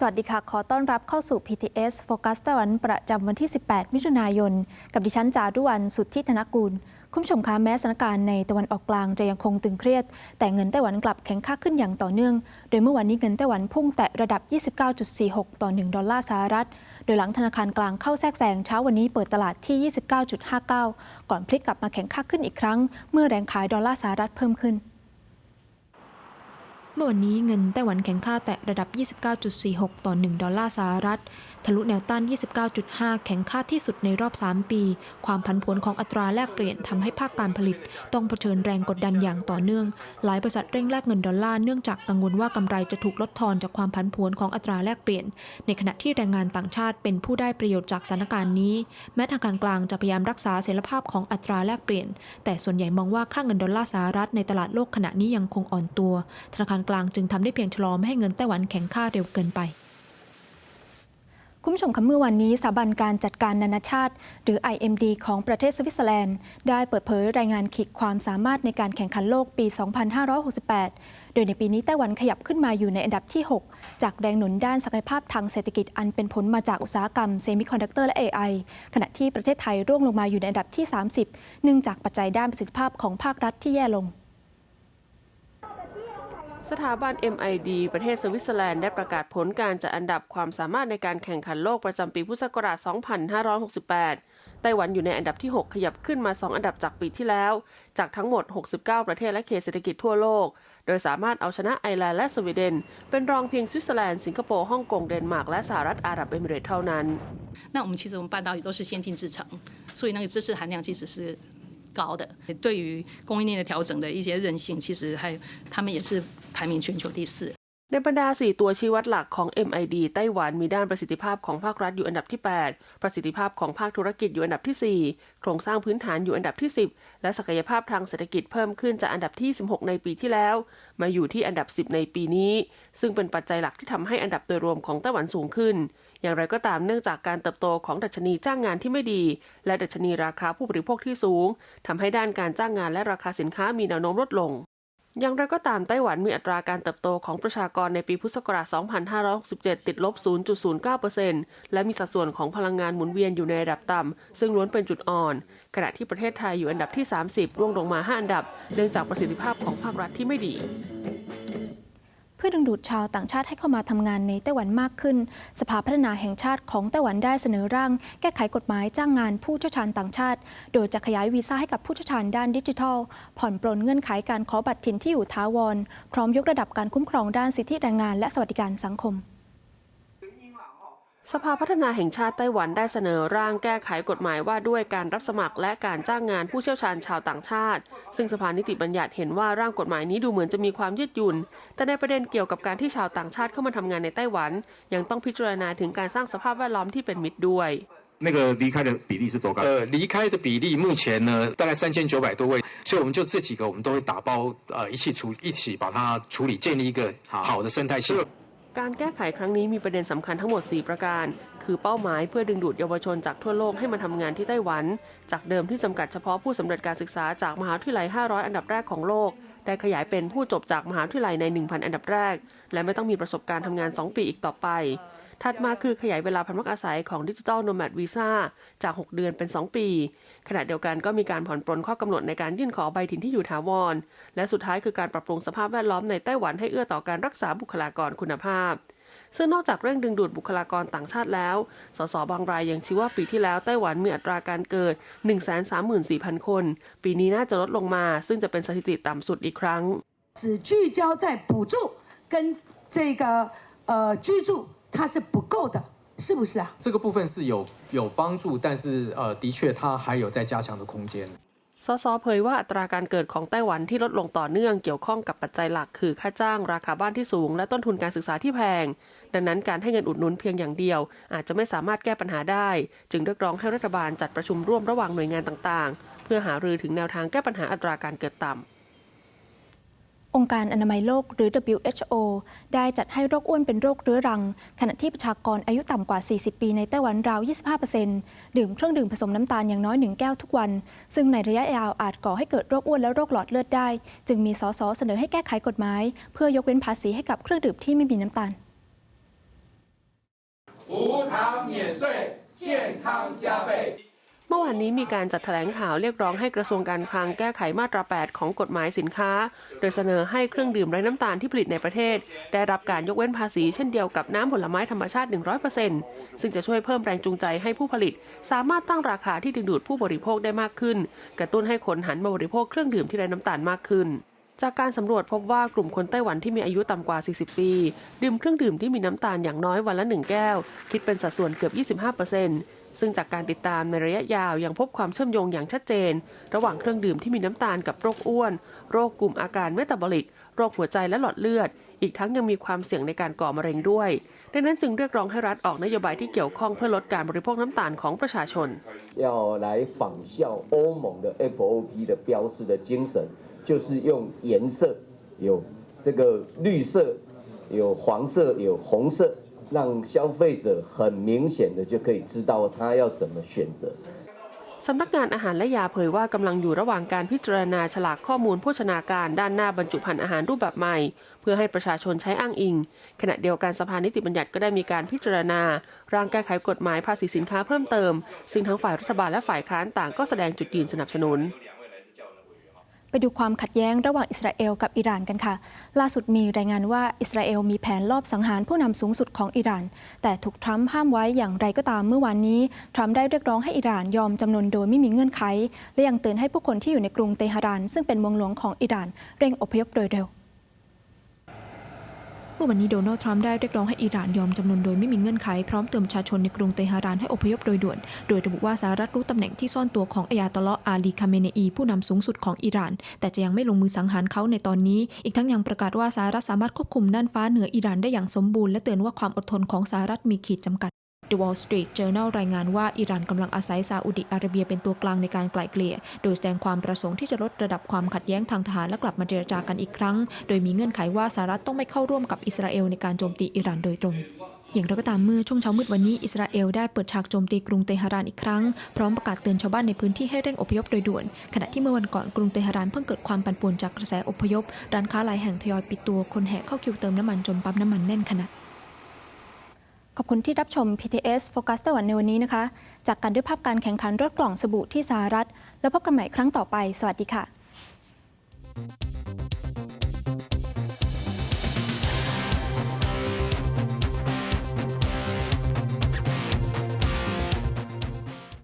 สวัสดีค่ะ ขอต้อนรับเข้าสู่ PTS โฟกัสต้หวันประจำวันที่ 18 มิถุนายน กับดิฉันจารุวรรณสุทธิธนกูล คุณผู้ชมคะแม้สถานการณ์ในตะวันออกกลางจะยังคงตึงเครียด แต่เงินไต้หวันกลับแข็งค่าขึ้นอย่างต่อเนื่อง โดยเมื่อวันนี้เงินไต้หวันพุ่งแตะระดับ 29.46 ต่อ 1 ดอลลาร์สหรัฐ โดยหลังธนาคารกลางเข้าแทรกแซงเช้าวันนี้เปิดตลาดที่ 29.59 ก่อนพลิกกลับมาแข็งค่าขึ้นอีกครั้ง เมื่อแรงขายดอลลาร์สหรัฐเพิ่มขึ้น เมื่อวันนี้เงินไต้หวันแข็งค่าแตะระดับ 29.46 ต่อ 1 ดอลลาร์สหรัฐ ทะลุแนวต้าน 29.5 แข็งค่าที่สุดในรอบ 3 ปี ความผันผวนของอัตราแลกเปลี่ยนทำให้ภาคการผลิต ต้องเผชิญแรงกดดันอย่างต่อเนื่อง หลายบริษัทเร่งแลกเงินดอลลาร์เนื่องจากกังวลว่ากำไรจะถูกลดทอนจากความผันผวนของอัตราแลกเปลี่ยน ในขณะที่แรงงานต่างชาติเป็นผู้ได้ประโยชน์จากสถานการณ์นี้ แม้ทางการกลางจะพยายามรักษาเสรีภาพของอัตราแลกเปลี่ยน แต่ส่วนใหญ่มองว่าค่าเงินดอลลาร์สหรัฐในตลาดโลกขณะนี้ยังคงอ่อนตัว ธนาคารกลางจึงทำได้เพียงชะลอไม่ให้เงินไต้หวันแข็งค่าเร็วเกินไป คุณผู้ชมคะเมื่อวันนี้สถาบันการจัดการนานาชาติ หรือ IMD ของประเทศสวิตเซอร์แลนด์ ได้เปิดเผยรายงานขีดความสามารถในการแข่งขันโลกปี 2568 โดยในปีนี้ไต้หวันขยับขึ้นมาอยู่ในอันดับที่ 6 จากแรงหนุนด้านศักยภาพทางเศรษฐกิจอันเป็นผลมาจากอุตสาหกรรมเซมิคอนดักเตอร์และ AI ขณะที่ประเทศไทยร่วงลงมาอยู่ในอันดับที่ 30 เนื่องจากปัจจัยด้านประสิทธิภาพของภาครัฐที่แย่ลง สถาบัน MID ประเทศสวิตเซอร์แลนด์ได้ประกาศผลการจัดอันดับความสามารถในการแข่งขันโลกประจำปีพุทธศักราช 2568 ไต้หวันอยู่ในอันดับที่ 6 ขยับขึ้นมา 2 อันดับจากปีที่แล้ว จากทั้งหมด 69 ประเทศและเขตเศรษฐกิจทั่วโลก โดยสามารถเอาชนะไอร์แลนด์และสวีเดน เป็นรองเพียงสวิตเซอร์แลนด์ สิงคโปร์ ฮ่องกง เดนมาร์ก และสหรัฐอาหรับเอมิเรตส์เท่านั้น 那我们其实我们半导体都是先进制程，所以那个知识含量其实是 高的。对于供应链的调整的一些韧性，其实还有他们也是排名全球第四。 ในบรรดา 4 ตัวชี้วัดหลักของ MID ไต้หวันมีด้านประสิทธิภาพของภาครัฐอยู่อันดับที่ 8 ประสิทธิภาพของภาคธุรกิจอยู่อันดับที่ 4 โครงสร้างพื้นฐานอยู่อันดับที่ 10 และศักยภาพทางเศรษฐกิจเพิ่มขึ้นจากอันดับที่ 16 ในปีที่แล้ว มาอยู่ที่อันดับ 10 ในปีนี้ ซึ่งเป็นปัจจัยหลักที่ทำให้อันดับโดยรวมของไต้หวันสูงขึ้น อย่างไรก็ตามเนื่องจากการเติบโตของดัชนีจ้างงานที่ไม่ดี และดัชนีราคาผู้บริโภคที่สูงทำให้ด้านการจ้างงานและราคาสินค้ามีแนวโน้มลดลง อย่างไรก็ตามไต้หวันมีอัตราการเติบโตของประชากรในปีพุทธศักราช 2567 ติดลบ 0.09%และมีสัดส่วนของพลังงานหมุนเวียนอยู่ในระดับต่ำซึ่งล้วนเป็นจุดอ่อน ขณะที่ประเทศไทยอยู่อันดับที่ 30 ร่วงลงมา 5 อันดับ เนื่องจากประสิทธิภาพของภาครัฐที่ไม่ดี เพื่อดึงดูดชาวต่างชาติให้เข้ามาทำงานในไต้หวันมากขึ้น สภาพัฒนาแห่งชาติของไต้หวันได้เสนอร่าง แก้ไขกฎหมายจ้างงานผู้เชี่ยวชาญต่างชาติ โดยจะขยายวีซ่าให้กับผู้เชี่ยวชาญด้านดิจิทัล ผ่อนปลนเงื่อนไขการขอบัตรถิ่นที่อยู่ท้าวร พร้อมยกระดับการคุ้มครองด้านสิทธิแรงงานและสวัสดิการสังคม สภาพัฒนาแห่งชาติไต้หวันได้เสนอร่างแก้ไขกฎหมายว่าด้วยการรับสมัครและการจ้างงานผู้เชี่ยวชาญชาวต่างชาติ ซึ่งสภานิติบัญญัติเห็นว่าร่างกฎหมายนี้ดูเหมือนจะมีความยืดหยุ่น แต่ในประเด็นเกี่ยวกับการที่ชาวต่างชาติเข้ามาทำงานในไต้หวัน ยังต้องพิจารณาถึงการสร้างสภาพแวดล้อมที่เป็นมิตรด้วย 那个离开的比例是多高？呃，离开的比例目前呢大概三千九百多位，所以我们就这几个我们都会打包呃一起处一起把它处理，建立一个好的生态系统。 การแก้ไขครั้งนี้มีประเด็นสำคัญทั้งหมด 4 ประการ คือเป้าหมายเพื่อดึงดูดเยาวชนจากทั่วโลกให้มาทำงานที่ไต้หวัน จากเดิมที่จำกัดเฉพาะผู้สำเร็จการศึกษาจากมหาวิทยาลัย 500 อันดับแรกของโลก ได้ขยายเป็นผู้จบจากมหาวิทยาลัยใน 1,000 อันดับแรก และไม่ต้องมีประสบการณ์ทำงาน 2 ปีอีกต่อไป ถัดมาคือขยายเวลาพักพักอาศัยของดิจิ t a ลโนแมดวีซ่าจาก 6 เดือนเป็น 2 ปี ขณะเดียวกันก็มีการผ่อนปลนข้อกำหนดในการยื่นขอใบถิ่นที่อยู่ถาวร และสุดท้ายคือการปรับปรุงสภาพแวดล้อมในไต้หวันให้เอื้อต่อการรักษาบุคลากรคุณภาพ ซึ่งนอกจากเร่งดึงดูดบุคลากรต่างชาติแล้ว สสบางรายยังชี้ว่าปีที่แล้วไต้หวันมีอัตราการเกิด 134,000 คน ปีนี้น่าจะลดลงมา ซึ่งจะเป็นสถิติต่ำสุดอีกครั้ง 只聚焦在补助跟这个呃居住， 它是不够的，是不是啊？这个部分是有有帮助，但是呃的确它还有在加强的空间。 สสเผยว่าอัตราการเกิดของไต้หวันที่ลดลงต่อเนื่องเกี่ยวข้องกับปัจจัยหลักคือค่าจ้าง ราคาบ้านที่สูง และต้นทุนการศึกษาที่แพง ดังนั้นการให้เงินอุดหนุนเพียงอย่างเดียว อาจจะไม่สามารถแก้ปัญหาได้ จึงเรียกร้องให้รัฐบาลจัดประชุมร่วมระหว่างหน่วยงานต่างๆ เพื่อหารือถึงแนวทางแก้ปัญหาอัตราการเกิดต่ำ องค์การอนามัยโลกหรือ WHO ได้จัดให้โรคอ้วนเป็นโรคเรื้อรัง ขณะที่ประชากรอายุต่ำกว่า 40 ปีในไต้หวันราว 25%ดื่มเครื่องดื่มผสมน้ำตาลอย่างน้อย 1 แก้วทุกวัน ซึ่งในระยะยาวอาจก่อให้เกิดโรคอ้วนและโรคหลอดเลือดได้ จึงมีสสเสนอให้แก้ไขกฎหมาย เพื่อยกเว้นภาษีให้กับเครื่องดื่มที่ไม่มีน้ำตาล无糖免税健康加倍 เมื่อวานนี้มีการจัดแถลงข่าวเรียกร้องให้กระทรวงการคลังแก้ไขมาตรา 8 ของกฎหมายสินค้า โดยเสนอให้เครื่องดื่มไร้น้ำตาลที่ผลิตในประเทศ ได้รับการยกเว้นภาษีเช่นเดียวกับน้ำผลไม้ธรรมชาติ 100%ซึ่งจะช่วยเพิ่มแรงจูงใจให้ผู้ผลิต สามารถตั้งราคาที่ดึงดูดผู้บริโภคได้มากขึ้น กระตุ้นให้คนหันมาบริโภคเครื่องดื่มที่ไร้น้ำตาลมากขึ้นจากการสำรวจพบว่ากลุ่มคนไต้หวันที่มีอายุต่ำกว่า 40 ปี ดื่มเครื่องดื่มที่มีน้ำตาลอย่างน้อยวันละ 1 แก้ว คิดเป็นสัดส่วนเกือบ 25% ซึ่งจากการติดตามในระยะยาวยังพบความเชื่อมโยงอย่างชัดเจน ระหว่างเครื่องดื่มที่มีน้ำตาลกับโรคอ้วน โรคกลุ่มอาการเมตาบอลิก โรคหัวใจและหลอดเลือด อีกทั้งยังมีความเสี่ยงในการก่อมะเร็งด้วย ดังนั้นจึงเรียกร้องให้รัฐออกนโยบายที่เกี่ยวข้องเพื่อลดการบริโภคน้ำตาลของประชาชน 要来仿效欧盟的 FOP 的标示的精神，就是用颜色，有这个绿色，有黄色，有红色， 让消费者很明显的就可以知道他要怎么选择。 สำนักงานอาหารและยาเผยว่ากำลังอยู่ระหว่างการพิจารณาฉลากข้อมูลโภชนาการด้านหน้าบรรจุภัณฑ์อาหารรูปแบบใหม่ เพื่อให้ประชาชนใช้อ้างอิง ขณะเดียวกันสภานิติบัญญัติก็ได้มีการพิจารณา ร่างแก้ไขกฎหมายภาษีสินค้าเพิ่มเติม ซึ่งทั้งฝ่ายรัฐบาลและฝ่ายค้านต่างก็แสดงจุดยืนสนับสนุน ไปดูความขัดแย้งระหว่างอิสราเอลกับอิหร่านกันค่ะ ล่าสุดมีรายงานว่าอิสราเอลมีแผนลอบสังหารผู้นำสูงสุดของอิหร่าน แต่ถูกทรัมป์ห้ามไว้อย่างไรก็ตามเมื่อวานนี้ทรัมป์ได้เรียกร้องให้อิหร่านยอมจำนนโดยไม่มีเงื่อนไข และยังเตือนให้ผู้คนที่อยู่ในกรุงเตหะราน ซึ่งเป็นเมืองหลวงของอิหร่านเร่งอพยพโดยเร็ว เมื่อวันนี้โดนัลด์ทรัมป์ได้เรียกร้องให้อิหร่านยอมจำนนโดยไม่มีเงื่อนไข พร้อมเติมประชาชนในกรุงเตหะรานให้อพยพโดยด่วน โดยระบุว่าสหรัฐรู้ตำแหน่งที่ซ่อนตัวของอายาตลลออาลีคาเมเนอีผู้นำสูงสุดของอิหร่าน แต่จะยังไม่ลงมือสังหารเขาในตอนนี้ อีกทั้งยังประกาศว่าสหรัฐสามารถควบคุมน่านฟ้าเหนืออิหร่านได้อย่างสมบูรณ์และเตือนว่าความอดทนของสหรัฐมีขีดจำกัด The Wall Street Journal รายงานว่าอิหร่านกำลังอาศัยซาอุดิอาระเบียเป็นตัวกลางในการไกล่เกลี่ย โดยแสดงความประสงค์ที่จะลดระดับความขัดแย้งทางทหารและกลับมาเจรจากันอีกครั้ง โดยมีเงื่อนไขว่าสหรัฐต้องไม่เข้าร่วมกับอิสราเอลในการโจมตีอิหร่านโดยตรงอย่างไรก็ตามเมื่อช่วงเช้ามืดวันนี้อิสราเอลได้เปิดฉากโจมตีกรุงเตหะรานอีกครั้ง พร้อมประกาศเตือนชาวบ้านในพื้นที่ให้เร่งอพยพโดยด่วน ขณะที่เมื่อวันก่อนกรุงเตหะรานเพิ่งเกิดความปั่นป่วนจากกระแสอพยพ ร้านค้าหลายแห่งทยอยปิดตัวคนแห่เข้าคิวเติมน้ำมันจนปั๊มน้ำมันแน่นขนาด ขอบคุณที่รับชม PTS โฟกัสไต้หวันในวันนี้นะคะ จากการด้วยภาพการแข่งขันรถกล่องสบู่ที่สหรัฐ แล้วพบกันใหม่ครั้งต่อไป สวัสดีค่ะ